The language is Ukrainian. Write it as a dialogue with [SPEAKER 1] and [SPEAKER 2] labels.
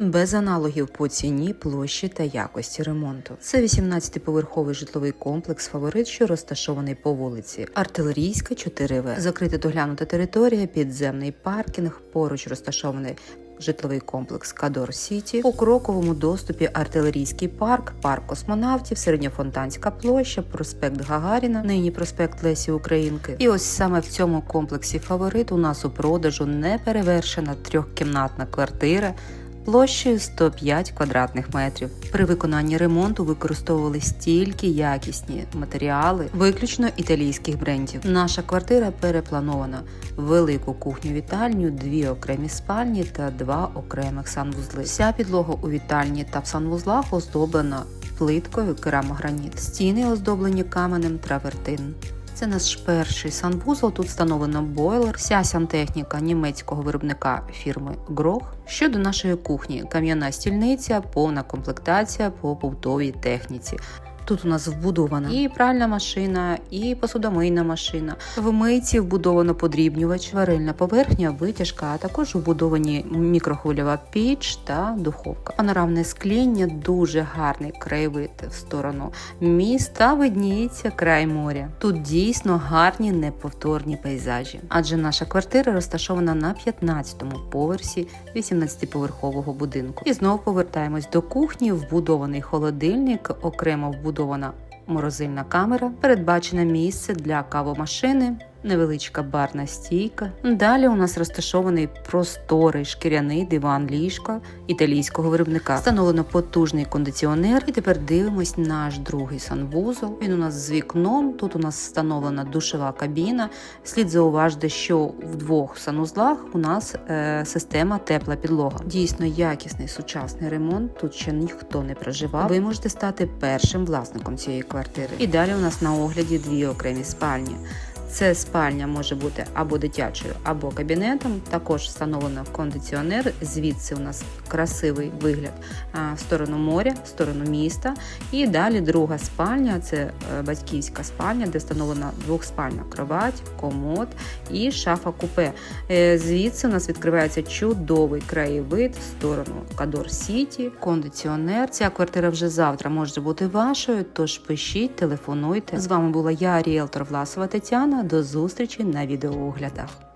[SPEAKER 1] без аналогів по ціні, площі та якості ремонту. Це 18-поверховий житловий комплекс фаворит, що розташований по вулиці Артилерійська 4В. Закрита доглянута територія, підземний паркінг, поруч розташований. Житловий комплекс Кадор Сіті у кроковому доступі артилерійський парк, парк космонавтів, середньофонтанська площа, проспект Гагаріна, нині проспект Лесі Українки. І ось саме в цьому комплексі фаворит у нас у продажу неперевершена трьохкімнатна квартира площею 105 квадратних метрів. При виконанні ремонту використовувались тільки якісні матеріали, виключно італійських брендів. Наша квартира перепланована велику кухню вітальню, дві окремі спальні та два окремих санвузли. Вся підлога у вітальні та в санвузлах оздоблена плиткою керамограніт. Стіни оздоблені каменем травертин. Це наш перший санвузол. Тут встановлено бойлер, вся сантехніка німецького виробника фірми Грох. Щодо нашої кухні, кам'яна стільниця, повна комплектація по побутовій техніці. Тут у нас вбудована і пральна машина, і посудомийна машина. В мийці вбудовано подрібнювач, варильна поверхня, витяжка, а також вбудовані мікрохвильова піч та духовка. Панорамне скління, дуже гарний краєвид в сторону міста. Видніється край моря. Тут дійсно гарні неповторні пейзажі, адже наша квартира розташована на 15-му поверсі 18-поверхового будинку. І знову повертаємось до кухні. Вбудований холодильник, окремо вбудована морозильна камера, передбачене місце для кавомашини. Невеличка барна стійка. Далі у нас розташований просторий шкіряний диван ліжка італійського виробника. Встановлено потужний кондиціонер. І тепер дивимось наш другий санвузол. Він у нас з вікном. Тут у нас встановлена душова кабіна. Слід зауважити, що в двох санузлах у нас е, система тепла підлога. Дійсно якісний сучасний ремонт. Тут ще ніхто не проживав. Ви можете стати першим власником цієї квартири. І далі у нас на огляді дві окремі спальні. Це спальня може бути або дитячою, або кабінетом. Також встановлено кондиціонер. Звідси у нас красивий вигляд в сторону моря, в сторону міста. І далі друга спальня це е, батьківська спальня, де встановлена двохспальна кровать, комод і шафа купе. Е, Звідси у нас відкривається чудовий краєвид в сторону Кадор Сіті, кондиціонер. Ця квартира вже завтра може бути вашою. Тож пишіть, телефонуйте. З вами була я, ріелтор Власова Тетяна. До зустрічі на відеооглядах.